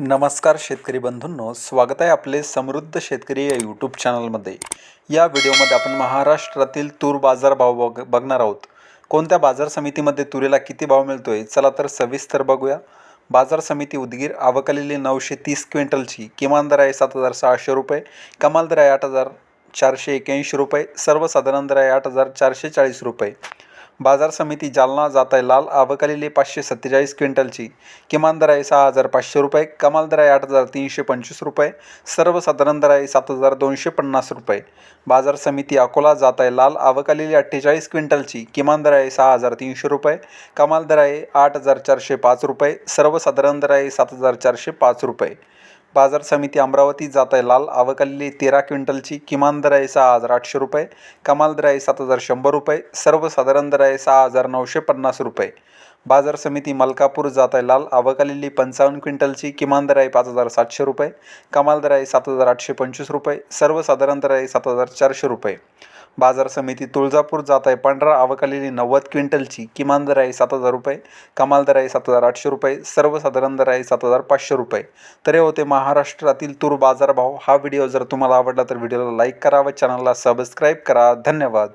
नमस्कार शेतकरी बंधूंनो स्वागत आहे आपले समृद्ध शेतकरी या यूट्यूब चॅनलमध्ये या व्हिडिओमध्ये आपण महाराष्ट्रातील तूर बाजार भाव बघ बघणार आहोत. कोणत्या बाजार समितीमध्ये तुरीला किती भाव मिळतो आहे चला तर सविस्तर बघूया. बाजार समिती उदगीर आवकलेली नऊशे तीस क्विंटलची किमान दर आहे सात हजार सहाशे रुपये कमाल दर आहे आठ हजार चारशे एक्याऐंशी रुपये सर्वसाधारण दर आहे आठ हजार चारशे चाळीस रुपये. बाजार समिती जालना जात आहे लाल आवकलेली पाचशे सत्तेचाळीस क्विंटलची. किमान दर आहे सहा हजार पाचशे रुपये कमाल दर आहे आठ हजार तीनशे पंचवीस रुपये सर्वसाधारण दर आहे सात हजार दोनशे पन्नास रुपये. बाजार समिती अकोला जात आहे लाल आवकलेली अठ्ठेचाळीस क्विंटलची किमान दर आहे सहा हजार तीनशे रुपये कमाल दर आहे आठ हजार चारशे पाच रुपये सर्वसाधारण दर आहे सात हजार चारशे पाच रुपये. बाजार समिती अमरावती जात आहे लाल. आवक तेरा क्विंटलची किमान दर आहे सहा हजार आठशे रुपये कमाल दर आहे सात हजार शंभर रुपये सर्वसाधारण दर आहे सहा हजार नऊशे पन्नास रुपये. बाजार समिती मलकापूर जात आहे लाल आवक आलेली पंचावन्न क्विंटलची. किमान दर आहे पाच हजार सातशे रुपये. कमाल दर आहे सात हजार आठशे पंचवीस रुपये. सर्वसाधारण दर आहे सात हजार चारशे रुपये. बाजार समिती तुळजापूर जात आहे पांढरा आवक आलेली नव्वद क्विंटलची. किमान दर आहे सात हजार रुपये. कमाल दर आहे सात हजार आठशे रुपये. सर्वसाधारण दर आहे सात हजार पाचशे रुपये. तर हे होते महाराष्ट्रातील तूर बाजारभाव हा व्हिडिओ जर तुम्हाला आवडला तर व्हिडिओला लाईक करा व चॅनलला सबस्क्राईब करा. धन्यवाद.